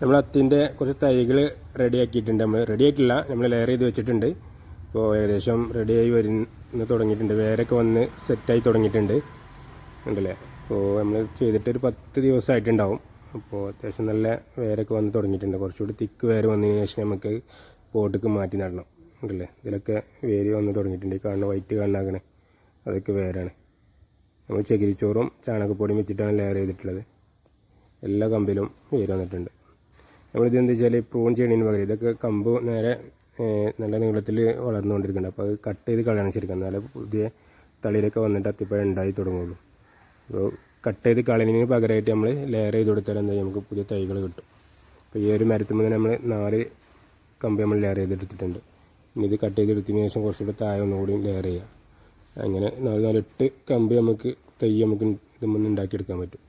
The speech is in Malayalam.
നമ്മൾ അത്തിന്റെ കുറച്ച് തൈകൾ റെഡി ആക്കിയിട്ടുണ്ട്. നമ്മൾ റെഡി ആയിട്ടില്ല. നമ്മൾ ലെയർ ചെയ്ത് വെച്ചിട്ടുണ്ട്. ഇപ്പോൾ ഏകദേശം റെഡിയായി വരുന്ന തുടങ്ങിയിട്ടുണ്ട്. വേരൊക്കെ വന്ന് സെറ്റായി തുടങ്ങിയിട്ടുണ്ട്. ഉണ്ടല്ലേ അപ്പോൾ നമ്മൾ ചെയ്തിട്ട് ഒരു പത്ത് ദിവസമായിട്ടുണ്ടാവും അപ്പോൾ അത്യാവശ്യം നല്ല വേരൊക്കെ വന്ന് തുടങ്ങിയിട്ടുണ്ട്. കുറച്ചുകൂടി തിക്ക് വേര് വന്നതിന് ശേഷം നമുക്ക് പോട്ടിക്ക് മാറ്റി നടണം. ഉണ്ടല്ലേ ഇതിലൊക്കെ വേര് വന്ന് തുടങ്ങിയിട്ടുണ്ട്. ഈ കാണുന്ന വൈറ്റ് കാണാകണേ അതൊക്കെ വേരാണ്. നമ്മൾ ചകിരിച്ചോറും ചാണകപ്പൊടിയും വെച്ചിട്ടാണ് ലെയർ ചെയ്തിട്ടുള്ളത്. എല്ലാ കമ്പിലും വേര് വന്നിട്ടുണ്ട്. നമ്മളിത് എന്താ വെച്ചാൽ പ്രൂൺ ചെയ്യണതിന് പകരം ഇതൊക്കെ കമ്പ് നേരെ നല്ല നീളത്തിൽ വളർന്നുകൊണ്ടിരിക്കുന്നുണ്ട്. അപ്പോൾ അത് കട്ട് ചെയ്ത് കളയണം ശരിക്കും. എന്നാലേ പുതിയ തളിയിലൊക്കെ വന്നിട്ട് അത്തിപ്പഴം ഉണ്ടായി തുടങ്ങുള്ളൂ. അപ്പോൾ കട്ട് ചെയ്ത് കളയുന്നതിന് പകരമായിട്ട് നമ്മൾ ലെയർ ചെയ്ത് കൊടുത്താൽ എന്താ നമുക്ക് പുതിയ തൈകൾ കിട്ടും. അപ്പോൾ ഈ ഒരു മരത്തുമ്പോൾ നമ്മൾ നാല് കമ്പ് നമ്മൾ ലെയർ ചെയ്തെടുത്തിട്ടുണ്ട് ഇനി ഇത് കട്ട് ചെയ്തെടുത്തതിന് ശേഷം കുറച്ചുകൂടെ താഴെ ഒന്നുകൂടി ലെയർ ചെയ്യുക അങ്ങനെ നാല് നാല് എട്ട് കമ്പ് നമുക്ക് തൈ നമുക്ക് ഇതുമ്പോൾ ഉണ്ടാക്കിയെടുക്കാൻ പറ്റും.